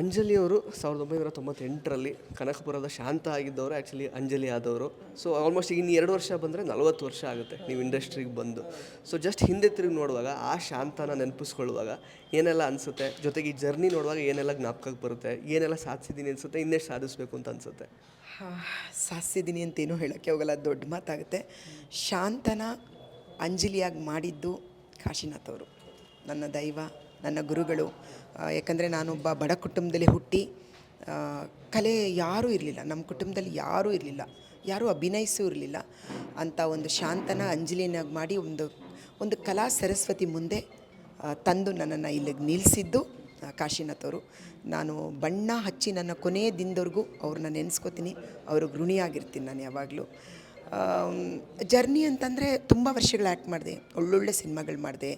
ಅಂಜಲಿ ಅವರು ಸಾವಿರದ ಒಂಬೈನೂರ ತೊಂಬತ್ತೆಂಟರಲ್ಲಿ ಕನಕಪುರದ ಶಾಂತ ಆಗಿದ್ದವರು ಆ್ಯಕ್ಚುಲಿ ಅಂಜಲಿ ಆದವರು. ಸೊ ಆಲ್ಮೋಸ್ಟ್ ಇನ್ನು ಎರಡು ವರ್ಷ ಬಂದರೆ ನಲವತ್ತು ವರ್ಷ ಆಗುತ್ತೆ ನೀವು ಇಂಡಸ್ಟ್ರಿಗೆ ಬಂದು. ಸೊ ಜಸ್ಟ್ ಹಿಂದೆ ತಿರುಗಿ ನೋಡುವಾಗ, ಆ ಶಾಂತನ ನೆನಪಿಸ್ಕೊಳ್ಳುವಾಗ ಏನೆಲ್ಲ ಅನಿಸುತ್ತೆ? ಜೊತೆಗೆ ಈ ಜರ್ನಿ ನೋಡುವಾಗ ಏನೆಲ್ಲ ಜ್ಞಾಪಕಕ್ಕೆ ಬರುತ್ತೆ? ಏನೆಲ್ಲ ಸಾಧಿಸಿದ್ದೀನಿ ಅನಿಸುತ್ತೆ? ಇನ್ನೆಷ್ಟು ಸಾಧಿಸಬೇಕು ಅಂತ ಅನಿಸುತ್ತೆ? ಸಾಧಿಸಿದ್ದೀನಿ ಅಂತೇನೂ ಹೇಳೋಕ್ಕೆ ಹೋಗಲ್ಲ, ದೊಡ್ಡ ಮಾತಾಗುತ್ತೆ. ಶಾಂತನ ಅಂಜಲಿಯಾಗಿ ಮಾಡಿದ್ದು ಕಾಶಿನಾಥ್ ಅವರು. ನನ್ನ ದೈವ, ನನ್ನ ಗುರುಗಳು ಯಾಕಂದರೆ ನಾನೊಬ್ಬ ಬಡ ಕುಟುಂಬದಲ್ಲಿ ಹುಟ್ಟಿ ಕಲೆ ಯಾರೂ ಇರಲಿಲ್ಲ. ನಮ್ಮ ಕುಟುಂಬದಲ್ಲಿ ಯಾರೂ ಇರಲಿಲ್ಲ. ಯಾರೂ ಅಭಿನಯಿಸೂ ಇರಲಿಲ್ಲ. ಅಂತ ಒಂದು ಶಾಂತನ ಅಂಜಲಿನಾಗಿ ಮಾಡಿ ಒಂದು ಒಂದು ಕಲಾ ಸರಸ್ವತಿ ಮುಂದೆ ತಂದು ನನ್ನನ್ನು ಇಲ್ಲಿಗೆ ನಿಲ್ಲಿಸಿದ್ದು ಕಾಶಿನಾಥವರು. ನಾನು ಬಣ್ಣ ಹಚ್ಚಿ ನನ್ನ ಕೊನೆಯ ದಿನದವರೆಗೂ ಅವ್ರನ್ನ ನೆನೆಸ್ಕೋತೀನಿ. ಅವ್ರಿಗೆ ಋಣಿಯಾಗಿರ್ತೀನಿ ನಾನು ಯಾವಾಗಲೂ. ಜರ್ನಿ ಅಂತಂದರೆ ತುಂಬ ವರ್ಷಗಳು ಆ್ಯಕ್ಟ್ ಮಾಡಿದೆ. ಒಳ್ಳೊಳ್ಳೆ ಸಿನಿಮಾಗಳು ಮಾಡಿದೆ.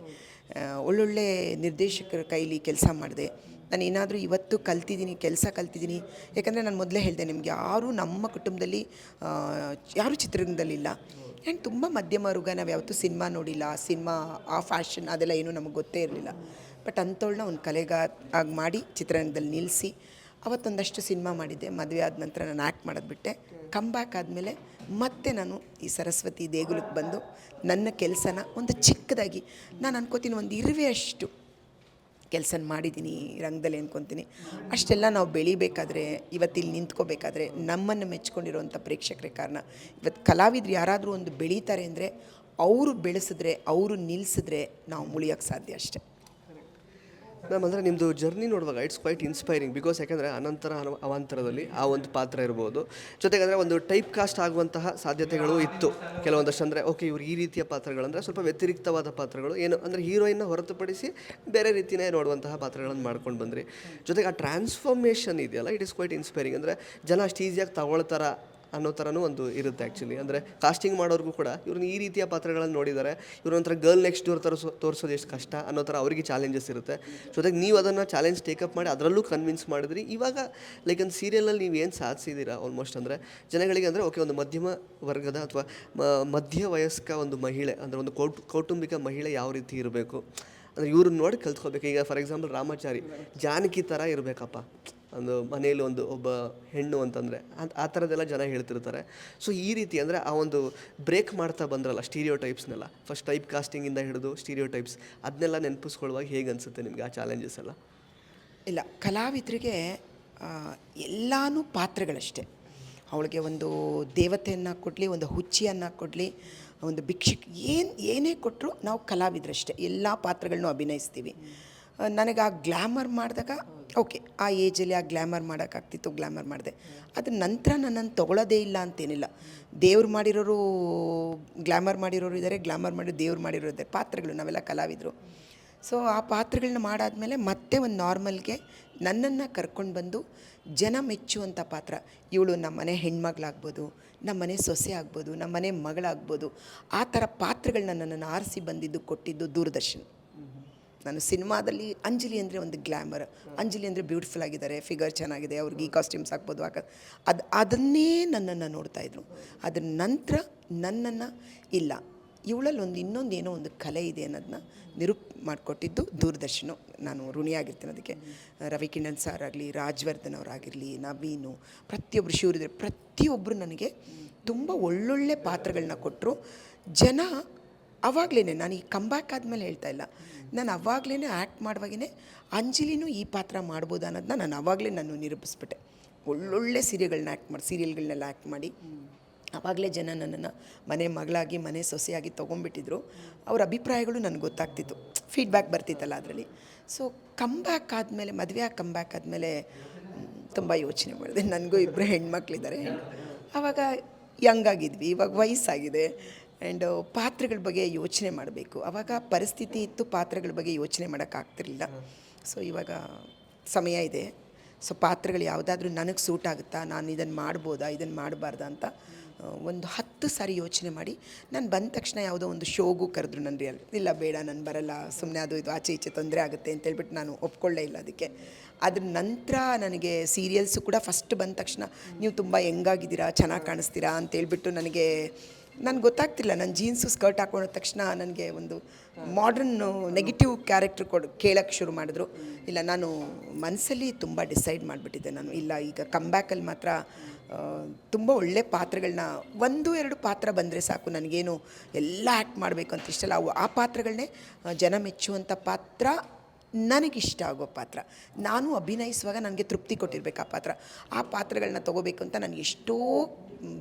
ಒಳ್ಳೊಳ್ಳೆ ನಿರ್ದೇಶಕರ ಕೈಲಿ ಕೆಲಸ ಮಾಡಿದೆ. ನಾನು ಏನಾದರೂ ಇವತ್ತು ಕಲ್ತಿದ್ದೀನಿ, ಕೆಲಸ ಕಲ್ತಿದ್ದೀನಿ. ಯಾಕಂದರೆ ನಾನು ಮೊದಲೇ ಹೇಳಿದೆ ನಿಮಗೆ, ಯಾರೂ ನಮ್ಮ ಕುಟುಂಬದಲ್ಲಿ ಯಾರೂ ಚಿತ್ರರಂಗದಲ್ಲಿಲ್ಲ. ಆ್ಯಂಡ್ ತುಂಬ ಮಧ್ಯಮ ವರ್ಗ, ನಾವು ಯಾವತ್ತೂ ಸಿನಿಮಾ ನೋಡಿಲ್ಲ, ಸಿನಿಮಾ, ಆ ಫ್ಯಾಷನ್ ಅದೆಲ್ಲ ಏನೂ ನಮಗೆ ಗೊತ್ತೇ ಇರಲಿಲ್ಲ. ಬಟ್ ಅಂಥವಳನ್ನ ಒಂದು ಕಲೆಗಾರ ಆಗಿ ಮಾಡಿ ಚಿತ್ರರಂಗದಲ್ಲಿ ನಿಲ್ಲಿಸಿ ಅವತ್ತೊಂದಷ್ಟು ಸಿನಿಮಾ ಮಾಡಿದ್ದೆ, ಮದುವೆ ಆದ ನಂತರ ನಾನು ಆ್ಯಕ್ಟ್ ಮಾಡೋದು ಬಿಟ್ಟೆ. ಕಂಬ್ಯಾಕ್ ಬ್ಯಾಕ್ ಆದಮೇಲೆ ಮತ್ತೆ ನಾನು ಈ ಸರಸ್ವತಿ ದೇಗುಲಕ್ಕೆ ಬಂದು ನನ್ನ ಕೆಲಸನ ಒಂದು ಚಿಕ್ಕದಾಗಿ ನಾನು ಅನ್ಕೋತೀನಿ ಒಂದು ಇರುವೆ ಅಷ್ಟು ಕೆಲಸ ಮಾಡಿದ್ದೀನಿ ರಂಗದಲ್ಲಿ ಅನ್ಕೊತೀನಿ. ಅಷ್ಟೆಲ್ಲ ನಾವು ಬೆಳಿಬೇಕಾದ್ರೆ ಇವತ್ತಿಲ್ಲಿ ನಿಂತ್ಕೋಬೇಕಾದ್ರೆ ನಮ್ಮನ್ನು ಮೆಚ್ಕೊಂಡಿರೋವಂಥ ಪ್ರೇಕ್ಷಕರೇ ಕಾರಣ. ಇವತ್ತು ಕಲಾವಿದ್ರು ಯಾರಾದರೂ ಒಂದು ಬೆಳೀತಾರೆ ಅಂದರೆ ಅವರು ಬೆಳೆಸಿದ್ರೆ, ಅವರು ನಿಲ್ಲಿಸಿದ್ರೆ ನಾವು ಮುಳಿಯೋಕ್ಕೆ ಸಾಧ್ಯ ಅಷ್ಟೇ. ಮ್ಯಾಮ್ ಅಂದರೆ ನಿಮ್ಮದು ಜರ್ನಿ ನೋಡುವಾಗ ಇಟ್ಸ್ ಕ್ವೈಟ್ ಇನ್ಸ್ಪೈರಿಂಗ್ ಬಿಕಾಸ್ ಯಾಕಂದರೆ ಅನಂತರ ಅನ- ಅವಾಂತರದಲ್ಲಿ ಆ ಒಂದು ಪಾತ್ರ ಇರ್ಬೋದು. ಜೊತೆಗೆ ಅಂದರೆ ಒಂದು ಟೈಪ್ ಕಾಸ್ಟ್ ಆಗುವಂತಹ ಸಾಧ್ಯತೆಗಳು ಇತ್ತು. ಕೆಲವೊಂದಷ್ಟು ಅಂದರೆ ಓಕೆ ಇವರು ಈ ರೀತಿಯ ಪಾತ್ರಗಳಂದರೆ ಸ್ವಲ್ಪ ವ್ಯತಿರಿಕ್ತವಾದ ಪಾತ್ರಗಳು. ಏನು ಅಂದರೆ ಹೀರೋಯಿನ್ನ ಹೊರತುಪಡಿಸಿ ಬೇರೆ ರೀತಿಯೇ ನೋಡುವಂತಹ ಪಾತ್ರಗಳನ್ನು ಮಾಡ್ಕೊಂಡು ಬಂದ್ರಿ. ಜೊತೆಗೆ ಆ ಟ್ರಾನ್ಸ್ಫಾರ್ಮೇಷನ್ ಇದೆಯಲ್ಲ ಇಟ್ ಇಸ್ ಕ್ವೈಟ್ ಇನ್ಸ್ಪೈರಿಂಗ್ ಅಂದರೆ ಜನ ಅಷ್ಟು ಈಸಿಯಾಗಿ ತಗೊಳ್ತಾರ ಅನ್ನೋ ಥರನೂ ಒಂದು ಇರುತ್ತೆ ಆ್ಯಕ್ಚುಲಿ ಅಂದರೆ ಕಾಸ್ಟಿಂಗ್ ಮಾಡೋರಿಗೂ ಕೂಡ ಇವ್ರನ್ನ ಈ ರೀತಿಯ ಪಾತ್ರಗಳನ್ನು ನೋಡಿದ್ದಾರೆ ಇವ್ರ ಒಂಥರ ಗರ್ಲ್ ನೆಕ್ಸ್ಟ್ ಡೋರ್ ಥರ ತೋರಿಸೋದು ಎಷ್ಟು ಕಷ್ಟ ಅನ್ನೋ ಥರ ಅವರಿಗೆ ಚಾಲೆಂಜಸ್ ಇರುತ್ತೆ. ಜೊತೆಗೆ ನೀವು ಅದನ್ನು ಚಾಲೆಂಜ್ ಟೇಕಪ್ ಮಾಡಿ ಅದರಲ್ಲೂ ಕನ್ವಿನ್ಸ್ ಮಾಡಿದ್ರಿ. ಇವಾಗ ಲೈಕ್ ಒಂದು ಸೀರಿಯಲಲ್ಲಿ ನೀವು ಏನು ಸಾಧಿಸಿದ್ದೀರಾ ಆಲ್ಮೋಸ್ಟ್ ಅಂದರೆ ಜನಗಳಿಗೆ ಅಂದರೆ ಓಕೆ ಒಂದು ಮಧ್ಯಮ ವರ್ಗದ ಅಥವಾ ಮಧ್ಯ ವಯಸ್ಕ ಒಂದು ಮಹಿಳೆ ಅಂದರೆ ಒಂದು ಕೌಟು, ಕೌಟುಂಬಿಕ ಮಹಿಳೆ ಯಾವ ರೀತಿ ಇರಬೇಕು? ಅಂದರೆ ಇವ್ರನ್ನ ನೋಡಿ ಕಲ್ತ್ಕೋಬೇಕು ಈಗ ಫಾರ್ ಎಕ್ಸಾಂಪಲ್ ರಾಮಾಚಾರಿ, ಜಾನಕಿ ಥರ ಇರಬೇಕಪ್ಪ. ಒಂದು ಮನೆಯಲ್ಲಿ ಒಂದು ಒಬ್ಬ ಹೆಣ್ಣು ಅಂತಂದರೆ ಆ ಥರದ್ದೆಲ್ಲ ಜನ ಹೇಳ್ತಿರ್ತಾರೆ. ಸೊ ಈ ರೀತಿ ಅಂದರೆ ಆ ಒಂದು ಬ್ರೇಕ್ ಮಾಡ್ತಾ ಬಂದ್ರಲ್ಲ ಸ್ಟೀರಿಯೋ ಟೈಪ್ಸ್ನೆಲ್ಲ ಫಸ್ಟ್ ಟೈಪ್ ಕಾಸ್ಟಿಂಗಿಂದ ಹಿಡಿದು ಸ್ಟೀರಿಯೋ ಟೈಪ್ಸ್ ಅದನ್ನೆಲ್ಲ ನೆನಪಿಸ್ಕೊಳ್ಳುವಾಗ ಹೇಗೆ ಅನಿಸುತ್ತೆ ನಿಮಗೆ ಆ ಚಾಲೆಂಜಸ್ ಎಲ್ಲ? ಇಲ್ಲ, ಕಲಾವಿದರಿಗೆ ಎಲ್ಲನೂ ಪಾತ್ರಗಳಷ್ಟೇ. ಅವಳಿಗೆ ಒಂದು ದೇವತೆಯನ್ನು ಕೊಡಲಿ, ಒಂದು ಹುಚ್ಚಿಯನ್ನು ಕೊಡಲಿ, ಒಂದು ಭಿಕ್ಷಕ್ ಏನು, ಏನೇ ಕೊಟ್ಟರು ನಾವು ಕಲಾವಿದರಷ್ಟೇ, ಎಲ್ಲ ಪಾತ್ರಗಳನ್ನು ಅಭಿನಯಿಸ್ತೀವಿ. ನನಗೆ ಆ ಗ್ಲ್ಯಾಮರ್ ಮಾಡಿದಾಗ, ಓಕೆ, ಆ ಏಜಲ್ಲಿ ಆ ಗ್ಲ್ಯಾಮರ್ ಮಾಡೋಕ್ಕಾಗ್ತಿತ್ತು ಗ್ಲ್ಯಾಮರ್ ಮಾಡಿದೆ. ಅದ್ರ ನಂತರ ನನ್ನನ್ನು ತೊಗೊಳ್ಳೋದೇ ಇಲ್ಲ ಅಂತೇನಿಲ್ಲ. ದೇವ್ರು ಮಾಡಿರೋರು ಗ್ಲ್ಯಾಮರ್ ಮಾಡಿರೋರು ಇದ್ದಾರೆ ಗ್ಲ್ಯಾಮರ್ ಮಾಡಿ ದೇವ್ರು ಮಾಡಿರೋರು ಇದ್ದಾರೆ ಪಾತ್ರಗಳು, ನಾವೆಲ್ಲ ಕಲಾವಿದರು. ಸೊ ಆ ಪಾತ್ರಗಳನ್ನ ಮಾಡಾದಮೇಲೆ ಮತ್ತೆ ಒಂದು ನಾರ್ಮಲ್ಗೆ ನನ್ನನ್ನು ಕರ್ಕೊಂಡು ಬಂದು ಜನ ಮೆಚ್ಚುವಂಥ ಪಾತ್ರ. ಇವಳು ನಮ್ಮ ಮನೆ ಹೆಣ್ಮಗಳಾಗ್ಬೋದು ನಮ್ಮನೆ ಸೊಸೆ ಆಗ್ಬೋದು ನಮ್ಮನೆ ಮಗಳಾಗ್ಬೋದು, ಆ ಥರ ಪಾತ್ರಗಳನ್ನ ನನ್ನನ್ನು ಆರಿಸಿ ಬಂದಿದ್ದು ಕೊಟ್ಟಿದ್ದು ದೂರದರ್ಶನ್. ನಾನು ಸಿನಿಮಾದಲ್ಲಿ ಅಂಜಲಿ ಅಂದರೆ ಒಂದು ಗ್ಲ್ಯಾಮರ್ ಅಂಜಲಿ ಅಂದರೆ ಬ್ಯೂಟಿಫುಲ್ ಆಗಿದ್ದಾರೆ, ಫಿಗರ್ ಚೆನ್ನಾಗಿದೆ, ಅವ್ರಿಗೆ ಈ ಕಾಸ್ಟ್ಯೂಮ್ಸ್ ಹಾಕ್ಬೋದು ಹಾಕ ಅದು, ಅದನ್ನೇ ನನ್ನನ್ನು ನೋಡ್ತಾಯಿದ್ರು ಅದ್ರ ನಂತರ ನನ್ನನ್ನು, ಇಲ್ಲ ಇವಳಲ್ಲಿ ಒಂದು ಇನ್ನೊಂದು ಏನೋ ಒಂದು ಕಲೆ ಇದೆ ಅನ್ನೋದನ್ನ ನಿರೂಪ ಮಾಡಿಕೊಟ್ಟಿದ್ದು ದೂರದರ್ಶನ. ನಾನು ಋಣಿಯಾಗಿರ್ತೀನಿ ಅದಕ್ಕೆ. ರವಿ ಕಿರಣ್ ಸರ್ ಆಗಲಿ, ರಾಜ್ವರ್ಧನ್ ಅವರಾಗಿರಲಿ ನವೀನು ಪ್ರತಿಯೊಬ್ಬರು ಶಿವರಿದ್ರೆ ಪ್ರತಿಯೊಬ್ಬರು ನನಗೆ ತುಂಬ ಒಳ್ಳೊಳ್ಳೆ ಪಾತ್ರಗಳನ್ನ ಕೊಟ್ಟರು ಜನ ಅವಾಗಲೇ ನಾನು ಈ ಕಂಬ್ಯಾಕ್ ಆದಮೇಲೆ ಹೇಳ್ತಾ ಇಲ್ಲ. ನಾನು ಅವಾಗಲೇ ಆ್ಯಕ್ಟ್ ಮಾಡುವಾಗೇ ಅಂಜಲಿನೂ ಈ ಪಾತ್ರ ಮಾಡ್ಬೋದು ಅನ್ನೋದನ್ನ ನಾನು ಅವಾಗಲೇ ನಾನು ನಿರೂಪಿಸ್ಬಿಟ್ಟೆ. ಒಳ್ಳೊಳ್ಳೆ ಸೀರಿಯಲ್ಗಳನ್ನ ಆ್ಯಕ್ಟ್ ಮಾಡಿ ಸೀರಿಯಲ್ಗಳನ್ನೆಲ್ಲ ಆ್ಯಕ್ಟ್ ಮಾಡಿ. ಆವಾಗಲೇ ಜನ ನನ್ನನ್ನು ಮನೆ ಮಗಳಾಗಿ, ಮನೆ ಸೊಸೆಯಾಗಿ ತೊಗೊಂಡ್ಬಿಟ್ಟಿದ್ರು. ಅವ್ರ ಅಭಿಪ್ರಾಯಗಳು ನನಗೆ ಗೊತ್ತಾಗ್ತಿತ್ತು. ಫೀಡ್ಬ್ಯಾಕ್ ಬರ್ತಿತ್ತಲ್ಲ ಅದರಲ್ಲಿ. ಸೊ ಕಮ್ಬ್ಯಾಕ್ ಆದಮೇಲೆ, ಮದುವೆ ಆಗಿ ಕಮ್ಬ್ಯಾಕ್ ಆದಮೇಲೆ ತುಂಬ ಯೋಚನೆ ಮಾಡಿದೆ. ನನಗೂ ಇಬ್ಬರು ಹೆಣ್ಮಕ್ಳಿದ್ದಾರೆ. ಆವಾಗ ಯಂಗ್ ಆಗಿದ್ವಿ, ಇವಾಗ ವಯಸ್ಸಾಗಿದೆ. ಆ್ಯಂಡ್ ಪಾತ್ರಗಳ ಬಗ್ಗೆ ಯೋಚನೆ ಮಾಡಬೇಕು. ಆವಾಗ ಪರಿಸ್ಥಿತಿ ಇತ್ತು, ಪಾತ್ರಗಳ ಬಗ್ಗೆ ಯೋಚನೆ ಮಾಡೋಕ್ಕಾಗ್ತಿರ್ಲಿಲ್ಲ ಸೊ ಇವಾಗ ಸಮಯ ಇದೆ. ಸೊ ಪಾತ್ರಗಳು ಯಾವುದಾದ್ರೂ ನನಗೆ ಸೂಟ್ ಆಗುತ್ತಾ? ನಾನು ಇದನ್ನು ಮಾಡ್ಬೋದಾ? ಇದನ್ನು ಮಾಡಬಾರ್ದಾ ಅಂತ ಒಂದು ಹತ್ತು ಸಾರಿ ಯೋಚನೆ ಮಾಡಿ. ನಾನು ಬಂದ ತಕ್ಷಣ ಯಾವುದೋ ಒಂದು ಶೋಗೂ ಕರೆದ್ರು ನನ್ನ ರಿಯಲ್ ಇಲ್ಲ ಬೇಡ, ನಾನು ಬರಲ್ಲ ಸುಮ್ಮನೆ ಅದು ಇದು, ಆಚೆ ಈಚೆ ತೊಂದರೆ ಆಗುತ್ತೆ ಅಂತೇಳ್ಬಿಟ್ಟು ನಾನು ಒಪ್ಕೊಳ್ಳೇ ಇಲ್ಲ ಅದಕ್ಕೆ. ಅದ್ರ ನಂತರ ನನಗೆ ಸೀರಿಯಲ್ಸು ಕೂಡ ಫಸ್ಟ್ ಬಂದ ತಕ್ಷಣ ನೀವು ತುಂಬ ಹೆಂಗಾಗಿದ್ದೀರಾ ಚೆನ್ನಾಗಿ ಕಾಣಿಸ್ತೀರಾ ಅಂತೇಳ್ಬಿಟ್ಟು ನನಗೆ ನನಗೆ ಗೊತ್ತಾಗ್ತಿಲ್ಲ. ನಾನು ಜೀನ್ಸು ಸ್ಕರ್ಟ್ ಹಾಕೊಂಡ ತಕ್ಷಣ ನನಗೆ ಒಂದು ಮಾಡ್ರನ್ ನೆಗೆಟಿವ್ ಕ್ಯಾರೆಕ್ಟ್ರ್ ಕೊಡು ಕೇಳೋಕ್ಕೆ ಶುರು ಮಾಡಿದ್ರು. ಇಲ್ಲ, ನಾನು ಮನಸ್ಸಲ್ಲಿ ತುಂಬ ಡಿಸೈಡ್ ಮಾಡಿಬಿಟ್ಟಿದ್ದೆ ನಾನು. ಇಲ್ಲ, ಈಗ ಕಮ್ಬ್ಯಾಕಲ್ಲಿ ಮಾತ್ರ ತುಂಬ ಒಳ್ಳೆ ಪಾತ್ರಗಳನ್ನ ಒಂದು ಎರಡು ಪಾತ್ರ ಬಂದರೆ ಸಾಕು. ನನಗೇನು ಎಲ್ಲ ಆ್ಯಕ್ಟ್ ಮಾಡಬೇಕು ಅಂತ ಇಷ್ಟಲ್ಲ. ಅವು ಆ ಪಾತ್ರಗಳನ್ನೇ ಜನ ಮೆಚ್ಚುವಂಥ ಪಾತ್ರ ನನಗಿಷ್ಟ ಆಗೋ ಪಾತ್ರ. ನಾನು ಅಭಿನಯಿಸುವಾಗ ನನಗೆ ತೃಪ್ತಿ ಕೊಟ್ಟಿರ್ಬೇಕು ಆ ಪಾತ್ರ. ಆ ಪಾತ್ರಗಳನ್ನ ತೊಗೋಬೇಕು ಅಂತ ನನಗೆ ಎಷ್ಟೋ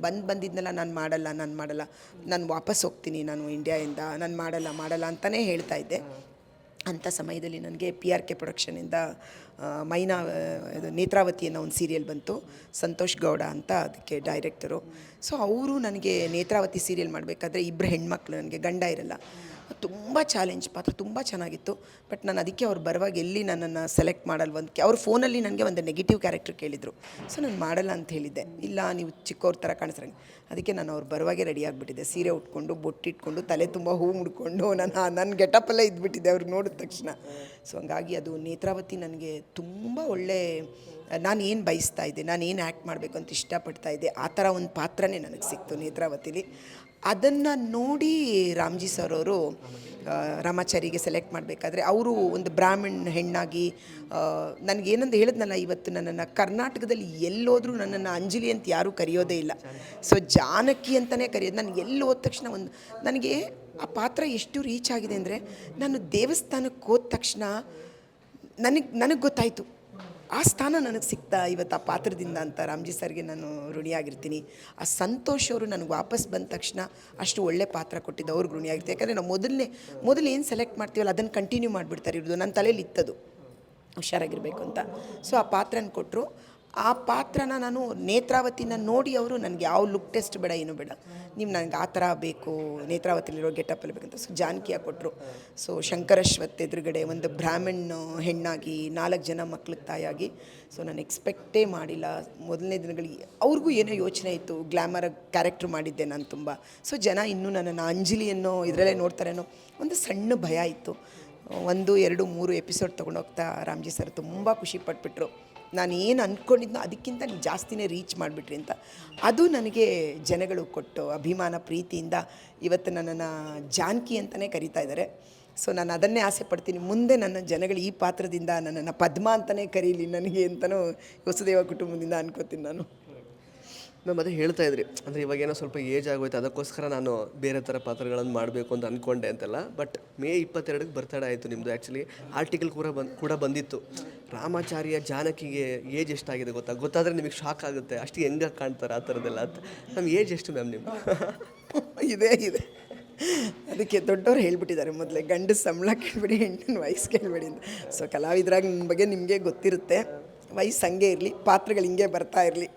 ಬಂದು ಬಂದಿದ್ನಲ್ಲ ನಾನು ಮಾಡಲ್ಲ ನಾನು ಮಾಡಲ್ಲ. ನಾನು ವಾಪಸ್ ಹೋಗ್ತೀನಿ ನಾನು ಇಂಡಿಯಾಯಿಂದ ನಾನು ಮಾಡಲ್ಲ ಮಾಡಲ್ಲ ಅಂತಲೇ ಹೇಳ್ತಾ ಇದ್ದೆ. ಅಂಥ ಸಮಯದಲ್ಲಿ ನನಗೆ ಪಿ ಆರ್ ಕೆ ಪ್ರೊಡಕ್ಷನಿಂದ ಮೈನಾ ಇದು ನೇತ್ರಾವತಿ ಅನ್ನೋ ಒಂದು ಸೀರಿಯಲ್ ಬಂತು. ಸಂತೋಷ್ ಗೌಡ ಅಂತ ಅದಕ್ಕೆ ಡೈರೆಕ್ಟರು ಸೊ ಅವರು ನನಗೆ ನೇತ್ರಾವತಿ ಸೀರಿಯಲ್ ಮಾಡಬೇಕಾದ್ರೆ ಇಬ್ಬರು ಹೆಣ್ಮಕ್ಳು ನನಗೆ ಗಂಡ ಇರಲ್ಲ. ತುಂಬ ಚಾಲೆಂಜ್ ಪಾತ್ರ ತುಂಬ ಚೆನ್ನಾಗಿತ್ತು. ಬಟ್ ನಾನು ಅದಕ್ಕೆ ಅವ್ರು ಬರುವಾಗ ಎಲ್ಲಿ ನನ್ನನ್ನು ಸೆಲೆಕ್ಟ್ ಮಾಡಲ್ವ ಅಂತ ಅವ್ರ ಫೋನಲ್ಲಿ ನನಗೆ ಒಂದು ನೆಗೆಟಿವ್ ಕ್ಯಾರೆಕ್ಟರ್ ಕೇಳಿದರು. ಸೊ ನಾನು ಮಾಡಲ್ಲ ಅಂತ ಹೇಳಿದ್ದೆ. ಇಲ್ಲ, ನೀವು ಚಿಕ್ಕವ್ರ ಥರ ಕಾಣಿಸ್ರಂಗೆ ಅದಕ್ಕೆ ನಾನು ಅವ್ರು ಬರುವಾಗೆ ರೆಡಿ ಆಗಿಬಿಟ್ಟಿದ್ದೆ. ಸೀರೆ ಉಟ್ಕೊಂಡು ಬೊಟ್ಟಿಟ್ಕೊಂಡು ತಲೆ ತುಂಬ ಹೂ ಮುಡ್ಕೊಂಡು ನಾನು ನನ್ನ ಗೆಟಪಲ್ಲೇ ಇದ್ಬಿಟ್ಟಿದ್ದೆ. ಅವ್ರಿಗೆ ನೋಡಿದ ತಕ್ಷಣ. ಸೊ ಹಂಗಾಗಿ ಅದು ನೇತ್ರಾವತಿ ನನಗೆ ತುಂಬ ಒಳ್ಳೆ, ನಾನು ಏನು ಬಯಸ್ತಾ ಇದ್ದೆ, ನಾನು ಏನು ಆ್ಯಕ್ಟ್ ಮಾಡಬೇಕು ಅಂತ ಇಷ್ಟಪಡ್ತಾ ಇದ್ದೆ, ಆ ಥರ ಒಂದು ಪಾತ್ರನೇ ನನಗೆ ಸಿಕ್ತು ನೇತ್ರಾವತಿಲಿ. ಅದನ್ನು ನೋಡಿ ರಾಮ್ಜಿ ಸರ್ ಅವರು ರಾಮಾಚಾರಿಗೆ ಸೆಲೆಕ್ಟ್ ಮಾಡಬೇಕಾದ್ರೆ ಅವರು ಒಂದು ಬ್ರಾಹ್ಮಣ್ ಹೆಣ್ಣಾಗಿ ನನಗೇನಂತ ಹೇಳಿದ್ನಲ್ಲ ಇವತ್ತು ನನ್ನನ್ನು ಕರ್ನಾಟಕದಲ್ಲಿ ಎಲ್ಲೋದ್ರೂ ನನ್ನನ್ನು ಅಂಜಲಿ ಅಂತ ಯಾರೂ ಕರೆಯೋದೇ ಇಲ್ಲ. ಸೊ ಜಾನಕಿ ಅಂತಲೇ ಕರೆಯೋದು, ನಾನು ಎಲ್ಲಿ ಹೋದ ತಕ್ಷಣ ಒಂದು, ನನಗೆ ಆ ಪಾತ್ರ ಎಷ್ಟು ರೀಚ್ ಆಗಿದೆ ಅಂದರೆ, ನಾನು ದೇವಸ್ಥಾನಕ್ಕೆ ಹೋದ ತಕ್ಷಣ ನನಗೆ ನನಗೆ ಗೊತ್ತಾಯಿತು. ಆ ಸ್ಥಾನ ನನಗೆ ಸಿಗ್ತಾ ಇವತ್ತು ಆ ಪಾತ್ರದಿಂದ ಅಂತ ರಾಮ್ಜಿ ಸರ್ಗೆ ನಾನು ಋಣಿಯಾಗಿರ್ತೀನಿ. ಆ ಸಂತೋಷ್ ಅವರು ನನಗೆ ವಾಪಸ್ ಬಂದ ತಕ್ಷಣ ಅಷ್ಟು ಒಳ್ಳೆ ಪಾತ್ರ ಕೊಟ್ಟಿದ್ದು ಅವ್ರಿಗೆ ಋಣಿಯಾಗಿರ್ತೀನಿ. ಯಾಕಂದರೆ ನಾವು ಮೊದಲನೇ, ಮೊದಲು ಏನು ಸೆಲೆಕ್ಟ್ ಮಾಡ್ತೀವಲ್ಲ ಅದನ್ನು ಕಂಟಿನ್ಯೂ ಮಾಡಿಬಿಡ್ತಾರೆ ಇರೋದು ನನ್ನ ತಲೆಯಲ್ಲಿ ಇತ್ತದು. ಹುಷಾರಾಗಿರಬೇಕು ಅಂತ. ಸೊ ಆ ಪಾತ್ರನ ಕೊಟ್ಟರು ಆ ಪಾತ್ರನ ನಾನು ನೇತ್ರಾವತಿನ ನೋಡಿ ಅವರು ನನಗೆ ಯಾವ ಲುಕ್ ಟೆಸ್ಟ್ ಬೇಡ, ಏನು ಬೇಡ. ನೀವು ನನಗೆ ಆ ಥರ ಬೇಕು, ನೇತ್ರಾವತಿಲಿರೋ ಗೆಟಪ್ಪಲ್ಲಿ ಬೇಕಂತ ಸೊ ಜಾನಕಿಯ ಕೊಟ್ಟರು. ಸೊ ಶಂಕರಶ್ವತ್ ಎದುರುಗಡೆ ಒಂದು ಬ್ರಾಹ್ಮಣ್ ಹೆಣ್ಣಾಗಿ, ನಾಲ್ಕು ಜನ ಮಕ್ಳಿಗೆ ತಾಯಾಗಿ ಸೊ ನಾನು ಎಕ್ಸ್ಪೆಕ್ಟೇ ಮಾಡಿಲ್ಲ. ಮೊದಲನೇ ದಿನಗಳಿಗೆ ಅವ್ರಿಗೂ ಏನೋ ಯೋಚನೆ ಇತ್ತು ಗ್ಲ್ಯಾಮರ್ ಕ್ಯಾರೆಕ್ಟ್ರ್ ಮಾಡಿದ್ದೆ ನಾನು ತುಂಬ. ಸೊ ಜನ ಇನ್ನೂ ನನ್ನನ್ನು, ಅಂಜಲಿಯನ್ನು ಇದರಲ್ಲೇ ನೋಡ್ತಾರೇನೋ ಒಂದು ಸಣ್ಣ ಭಯ ಇತ್ತು. ಒಂದು, ಎರಡು, ಮೂರು ಎಪಿಸೋಡ್ ತೊಗೊಂಡೋಗ್ತಾ ರಾಮ್ಜಿ ಸರ್ ತುಂಬ ಖುಷಿ ಪಟ್ಬಿಟ್ರು. ನಾನು ಏನು ಅಂದ್ಕೊಂಡಿದ್ನೋ ಅದಕ್ಕಿಂತ ನೀವು ಜಾಸ್ತಿನೇ ರೀಚ್ ಮಾಡಿಬಿಟ್ರಿ ಅಂತ. ಅದು ನನಗೆ ಜನಗಳು ಕೊಟ್ಟು ಅಭಿಮಾನ, ಪ್ರೀತಿಯಿಂದ ಇವತ್ತು ನನ್ನನ್ನು ಜಾನಕಿ ಅಂತಲೇ ಕರೀತಾ ಇದ್ದಾರೆ ಸೊ ನಾನು ಅದನ್ನೇ ಆಸೆ ಪಡ್ತೀನಿ. ಮುಂದೆ ನನ್ನ ಜನಗಳು ಈ ಪಾತ್ರದಿಂದ ನನ್ನನ್ನು ಪದ್ಮ ಅಂತಲೇ ಕರೀಲಿ ನನಗೆ ಅಂತಲೂ ವಸುದೇವ ಕುಟುಂಬದಿಂದ ಅನ್ಕೋತೀನಿ ನಾನು. ಮ್ಯಾಮ್ ಅದೇ ಹೇಳ್ತಾ ಇದ್ರಿ ಅಂದರೆ ಇವಾಗೇನೋ ಸ್ವಲ್ಪ ಏಜ್ ಆಗೋಯ್ತು ಅದಕ್ಕೋಸ್ಕರ ನಾನು ಬೇರೆ ಥರ ಪಾತ್ರಗಳನ್ನು ಮಾಡಬೇಕು ಅಂತ ಅಂದ್ಕೊಂಡೆ ಅಂತೆಲ್ಲ ಬಟ್ ಮೇ ಇಪ್ಪತ್ತೆರಡಕ್ಕೆ ಬರ್ತಡೇ ಆಯಿತು ನಿಮ್ಮದು ಆ್ಯಕ್ಚುಲಿ ಆರ್ಟಿಕಲ್ ಕೂಡ ಬಂದು ಕೂಡ ಬಂದಿತ್ತು. ರಾಮಾಚಾರ್ಯ ಜಾನಕಿಗೆ ಏಜ್ ಎಷ್ಟಾಗಿದೆ ಗೊತ್ತಾ? ಗೊತ್ತಾದರೆ ನಿಮಗೆ ಶಾಕ್ ಆಗುತ್ತೆ. ಅಷ್ಟು ಹೆಂಗೆ ಕಾಣ್ತಾರೆ ಆ ಥರದ್ದೆಲ್ಲ ಅಂತ. ನಮ್ಮ ಏಜ್ ಎಷ್ಟು ಮ್ಯಾಮ್ ನಿಮ್ಮ ಇದೇ ಇದೆ. ಅದಕ್ಕೆ ದೊಡ್ಡವ್ರು ಹೇಳ್ಬಿಟ್ಟಿದ್ದಾರೆ ಮೊದಲೇ ಗಂಡು ಸಂಬಳ ಕೇಳಬೇಡಿ ಹೆಣ್ಣಿನ ವಯಸ್ಸು ಕೇಳಬೇಡಿ ಅಂತ. ಸೊ ಕಲಾವಿದ್ರಾಗ ನಿಮ್ಮ ಬಗ್ಗೆ ನಿಮಗೆ ಗೊತ್ತಿರುತ್ತೆ. ವಯಸ್ಸು ಹಂಗೆ ಇರಲಿ ಪಾತ್ರಗಳು ಹಿಂಗೆ ಬರ್ತಾ ಇರಲಿ.